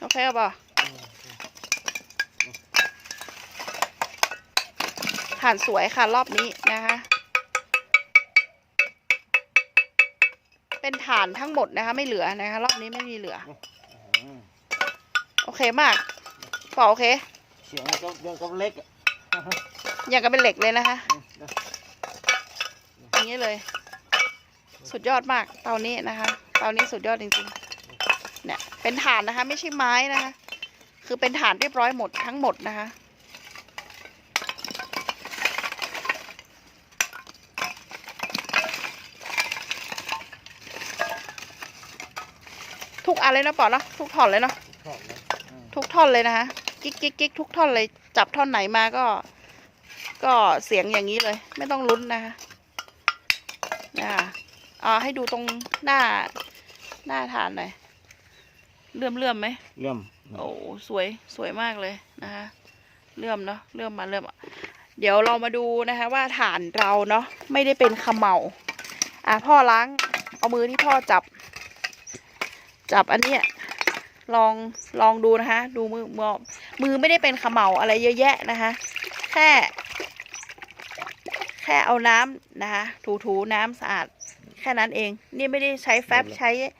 โอเคป่ะถ่านสวยค่ะรอบนี้นะคะ เป็นฐานทั้งหมดนะคะ ไม่เหลือนะคะ รอบนี้ไม่มีเหลืออืมโอเคมากปอโอเค เสียงก็ยังก็เล็กอะอย่างกับเป็นเหล็กเลยนะคะอืมนะอย่างนี้เลย สุดยอดมากเตานี้นะคะ เตานี้สุดยอดจริงๆ เนี่ยเป็นฐานนะคะ ไม่ใช่ไม้นะคะ คือเป็นฐานเรียบร้อยหมดทั้งหมดนะคะทุกอันเลยนะปอเนาะทุกท่อนเลยเนาะชอบเลยอืมทุกท่อนเลยนะคะกิ๊กกิ๊กกิ๊กทุกท่อนเลยจับท่อนไหนมาก็ ก็เสียงอย่างนี้เลย ไม่ต้องลุ้นนะคะนะคะอ่าให้ดูตรงหน้าหน้าฐานหน่อย เลื่อมเลื่อมไหมเยี่ยมโอ้สวยสวยมากเลยนะคะเลื่อมเนาะเลื่อมมาเลื่อมมาเดี๋ยวเรามาดูนะคะ ว่าฐานเราเนาะไม่ได้เป็นเขมเหลาอะพ่อล้างเอามือที่พ่อจับ จับอันเนี้ยลองลองดูนะคะ ดูมือมือมือไม่ได้เป็นเขมเหลาอะไรเยอะแยะนะคะ แค่ แค่เอาน้ำนะคะ ถูถูๆน้ำสะอาดแค่นั้นเอง นี่ไม่ได้ใช้แฟบใช้เอ่อ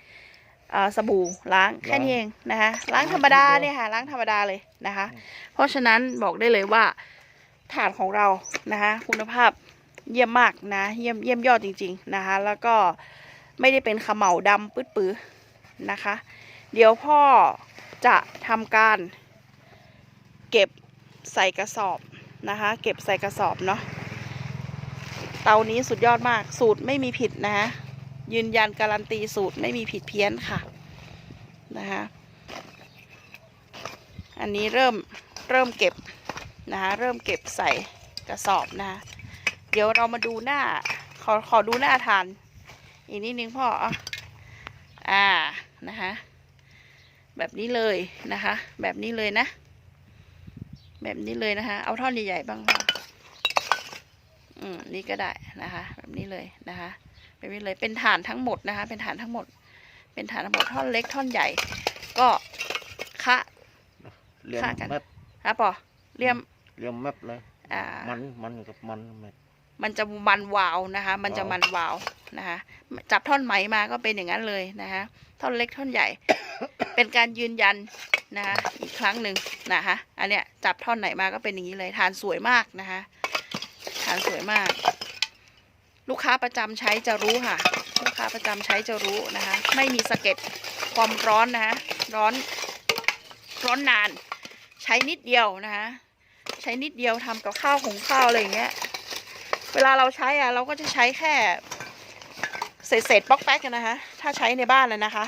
สบู่ล้างแค่นี้เองนะคะล้างธรรมดาเนี่ยค่ะล้างธรรมดาเลยนะคะ เพราะฉะนั้นบอกได้เลยว่าถาดของเรานะคะคุณภาพเยี่ยมมากนะเยี่ยมเยี่ยมยอดจริง ๆนะคะ แล้วก็ไม่ได้เป็นเขมเหลาดำปื้ดปื้อนะคะ เดี๋ยวพ่อจะทำการเก็บใส่กระสอบนะคะ เก็บใส่กระสอบเนาะเตานี้สุดยอดมากสูตรไม่มีผิดนะคะ ยืนยันการันตีสูตรไม่มีผิดเพี้ยนค่ะนะคะอันนี้เริ่มเริ่มเก็บนะคะเริ่มเก็บใส่กระสอบนะคะเดี๋ยวเรามาดูหน้า ขอขอดูหน้าทาน อีกนิดนึงพ่ออ่านะคะแบบนี้เลยนะคะ แบบนี้เลยนะ แบบนี้เลยนะคะ เอาท่อนใหญ่ๆบ้างพ่ออืมนี่ก็ได้นะคะ แบบนี้เลยนะคะ แบบนี้เลยเป็นฐานทั้งหมดนะคะ เป็นฐานทั้งหมด เป็นฐานทั้งหมดท่อนเล็กท่อนใหญ่ ก็คะเลี่ยมฆ่ากันแมปครับปอเลี่ยมเลี่ยมแมปเลยอ่ามันมันกับมันแมปมันจะมันวาวนะคะ มันจะวาวมันวาวนะคะ จับท่อนไหมมาก็เป็นอย่างนั้นเลยนะคะ ท่อนเล็กท่อนใหญ่ เป็นการยืนยันนะคะ อีกครั้งหนึ่งนะคะ อันเนี้ยจับท่อนไหนมาก็เป็นอย่างนี้เลย ทานสวยมากนะคะ ทานสวยมากลู กค้าประจำใช้จะรู้ค่ะ ลูกค้าประจำใช้จะรู้นะคะ ไม่มีสะเก็ดความร้อนนะคะร้อนร้อนนาน ใช้นิดเดียวนะคะ ใช้นิดเดียวทำกับข้าวของข้าวอะไรอย่างเงี้ย เวลาเราใช้อะเราก็จะใช้แค่เศษเศษๆป๊อกแป๊กกันนะคะ ถ้าใช้ในบ้านเลยนะคะ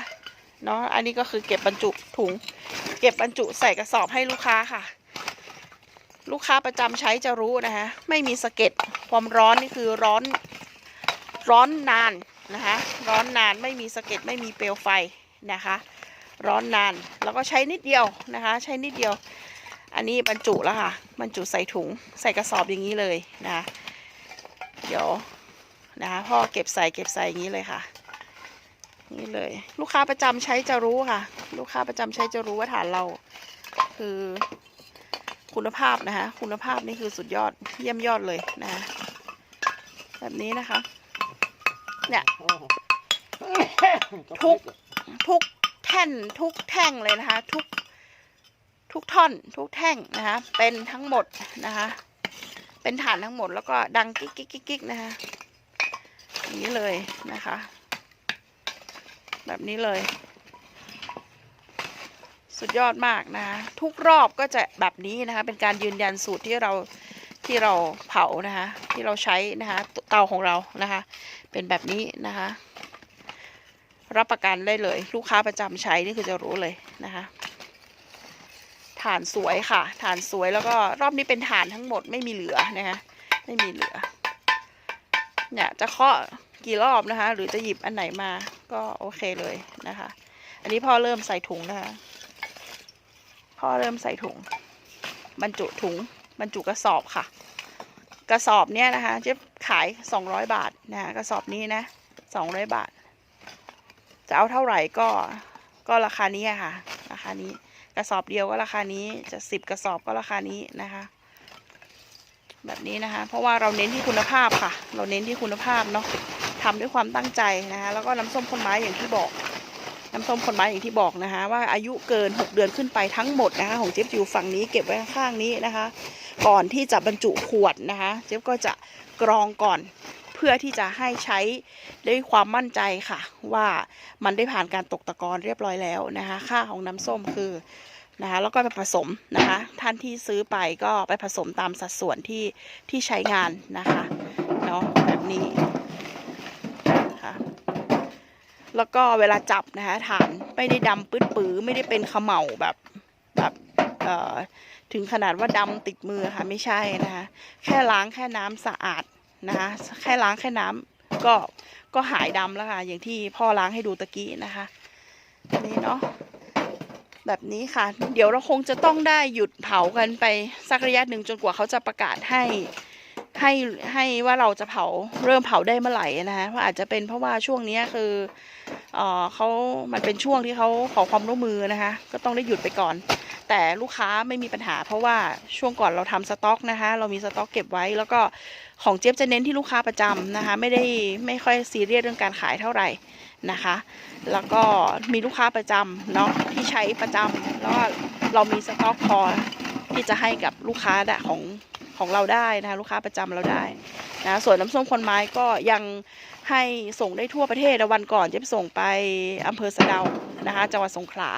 เนาะอันนี้ก็คือเก็บบรรจุถุง เก็บบรรจุใส่กระสอบให้ลูกค้าค่ะ ลูกค้าประจำใช้จะรู้นะคะ ไม่มีสะเก็ดความร้อนนี่คือร้อน ร้อนนานนะคะ ร้อนนานไม่มีสะเก็ดไม่มีเปลวไฟนะคะ ร้อนนานแล้วก็ใช้นิดเดียวนะคะ ใช้นิดเดียว อันนี้บรรจุแล้วค่ะบรรจุใส่ถุงใส่กระสอบอย่างนี้เลยนะคะเดี๋ยวนะคะพ่อเก็บใส่เก็บใส่อย่างนี้เลยค่ะ นี่เลย ลูกค้าประจำใช้จะรู้ค่ะ ลูกค้าประจำใช้จะรู้ว่าฐานเรา คือคุณภาพนะคะ คุณภาพนี่คือสุดยอดเยี่ยมยอดเลยนะคะแบบนี้นะคะ เนี่ยโอ้โหทุกทุกแท่นทุกแท่งเลยนะคะ ทุกทุกท่อน ทุกแท่งนะคะ เป็นทั้งหมดนะคะ เป็นฐานทั้งหมดแล้วก็ดังกิ๊กกิ๊กกิ๊กกิ๊กนะคะอย่างนี้เลยนะคะ แบบนี้เลย สุดยอดมากนะคะทุกรอบก็จะแบบนี้นะคะ เป็นการยืนยันสูตรที่เราที่เราเผานะคะ ที่เราใช้นะคะ เตาของเรานะคะ เป็นแบบนี้นะคะ รับประกันได้เลย ลูกค้าประจำใช้นี่คือจะรู้เลยนะคะฐานสวยค่ะ ฐานสวยแล้วก็รอบนี้เป็นฐานทั้งหมดไม่มีเหลือนะคะไม่มีเหลือ เนี่ยจะเคาะกี่รอบนะคะ หรือจะหยิบอันไหนมาก็โอเคเลยนะคะ อันนี้พ่อเริ่มใส่ถุงนะคะ พ่อเริ่มใส่ถุง บรรจุถุง บรรจุกระสอบค่ะ กระสอบเนี้ยนะคะจะ ขาย 200 บาทนะกระสอบนี้นะ 200 บาท จะเอาเท่าไหร่ก็ก็ราคานี้ค่ะ ราคานี้กระสอบเดียวก็ราคานี้จะสิบกระสอบก็ราคานี้นะคะ แบบนี้นะคะ เพราะว่าเราเน้นที่คุณภาพค่ะ เราเน้นที่คุณภาพเนาะทำด้วยความตั้งใจนะคะแล้วก็น้ำส้มคนไม้อย่างที่บอก น้ำส้มคนไม้อย่างที่บอกนะคะ ว่าอายุเกิน 6 เดือนขึ้นไปทั้งหมดนะคะ ของเจ๊บอยู่ฝั่งนี้เก็บไว้ข้างนี้นะคะ ก่อนที่จะบรรจุขวดนะคะ เจ๊บก็จะกรองก่อนเพื่อที่จะให้ใช้ด้วยความมั่นใจค่ะ ว่ามันได้ผ่านการตกตะกอนเรียบร้อยแล้วนะคะ ค่าของน้ำส้มคือนะคะแล้วก็ไปผสมนะคะ ท่านที่ซื้อไปก็ไปผสมตามสัดส่วนที่ที่ใช้งานนะคะเนาะแบบนี้ค่ะ แล้วก็เวลาจับนะคะฐานไม่ได้ดำปื้ดปื้อไม่ได้เป็นเขม่าแบบแบบเอ่อถึงขนาดว่าดำติดมือค่ะไม่ใช่นะคะแค่ล้างแค่น้ำสะอาดนะคะแค่ล้างแค่น้ำก็ก็หายดำแล้วค่ะอย่างที่พ่อล้างให้ดูตะกี้นะคะนี่เนาะแบบนี้ค่ะ เดี๋ยวเราคงจะต้องได้หยุดเผากันไปสักระยะหนึ่งจนกว่าเขาจะประกาศให้ ให้ให้ว่าเราจะเผาเริ่มเผาได้เมื่อไหร่นะคะเพราะอาจจะเป็นเพราะว่าช่วงนี้คือเอ่อเขามันเป็นช่วงที่เขาขอความร่วมมือนะคะ ก็ต้องได้หยุดไปก่อน แต่ลูกค้าไม่มีปัญหา เพราะว่าช่วงก่อนเราทำสต็อกนะคะ เรามีสต็อกเก็บไว้ แล้วก็ของเจี๊ยบจะเน้นที่ลูกค้าประจำนะคะ ไม่ได้ไม่ค่อยซีเรียสเรื่องการขายเท่าไหร่นะคะ แล้วก็มีลูกค้าประจำเนาะที่ใช้ประจำแล้วเรามีสต็อกพอที่จะให้กับลูกค้าของ ของเราได้นะคะลูกค้าประจำเราได้นะส่วนน้ำส้มคนไม้ก็ยังให้ส่งได้ทั่วประเทศวันก่อนจะส่งไปอำเภอสะเดานะคะจังหวัดสงขลา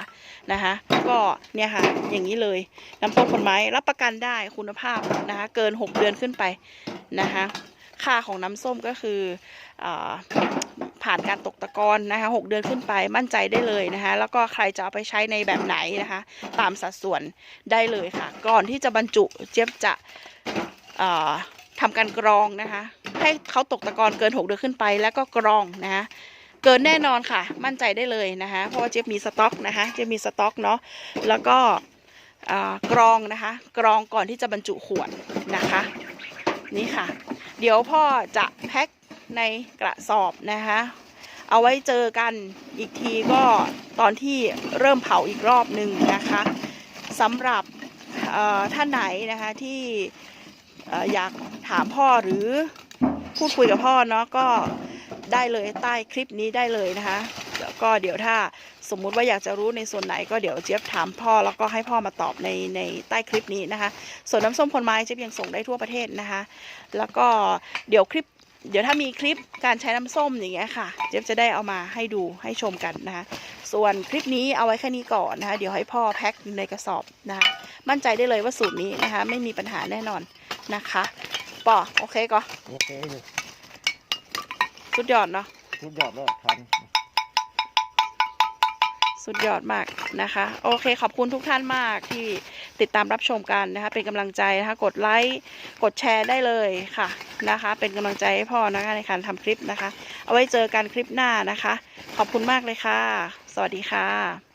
นะคะก็เนี่ยค่ะอย่างนี้เลยน้ำส้มคนไม้รับประกันได้คุณภาพนะคะเกิน 6 เดือนขึ้นไปนะคะค่าของน้ำส้มก็คืออ ผ่านการตกตะกอนนะคะหเดือนขึ้นไปมั่นใจได้เลยนะคะ แล้วก็ใครจะเอาไปใช้ในแบบไหนนะคะ ตามสัดส่วนได้เลยค่ะ ก่อนที่จะบรรจุเจี๊ยบจะอ่าทำการกรองนะคะ ให้เขาตกตะกอนเกิน 6 เดือนขึ้นไปแล้วก็กรองนะคะเกินแน่นอนค่ะ มั่นใจได้เลยนะคะ เพราะว่าเจี๊ยบมีสต็อกนะคะเจี๊ยบมีสต็อกเนาะแล้วก็กรองนะคะ กรองก่อนที่จะบรรจุขวดนะคะ นี่ค่ะ เดี๋ยวพ่อจะแพ็ค ในกระสอบนะคะ เอาไว้เจอกันอีกทีก็ตอนที่เริ่มเผาอีกรอบหนึ่งนะคะสำหรับท่านไหนนะคะที่อ่ออยากถามพ่อหรือพูดคุยกับพ่อเนาะก็ได้เลยใต้คลิปนี้ได้เลยนะคะแล้วก็เดี๋ยวถ้าสมมุติว่าอยากจะรู้ในส่วนไหนก็เดี๋ยวเจี๊ยบถามพ่อแล้วก็ให้พ่อมาตอบในในใต้คลิปนี้นะคะ ส่วนน้ำส้มผลไม้เจี๊ยบยังส่งได้ทั่วประเทศนะคะ แล้วก็เดี๋ยวคลิป เดี๋ยวถ้ามีคลิปการใช้น้ำส้มอย่างเงี้ยค่ะ เจี๊ยบจะได้เอามาให้ดูให้ชมกันนะคะ ส่วนคลิปนี้เอาไว้แค่นี้ก่อนนะคะ เดี๋ยวให้พ่อแพ็คอยู่ในกระสอบนะคะ มั่นใจได้เลยว่าสูตรนี้นะคะ ไม่มีปัญหาแน่นอนนะคะปอโอเคก็โอเคอยู่สุดยอดเนาะ ทุกยอดแล้วทัน สุดยอดมากนะคะ โอเคขอบคุณทุกท่านมากที่ติดตามรับชมกันนะคะ เป็นกำลังใจนะคะกดไลค์กดแชร์ได้เลยค่ะนะคะ เป็นกำลังใจให้พ่อนะคะในการทำคลิปนะคะ เอาไว้เจอกันคลิปหน้านะคะ ขอบคุณมากเลยค่ะ สวัสดีค่ะ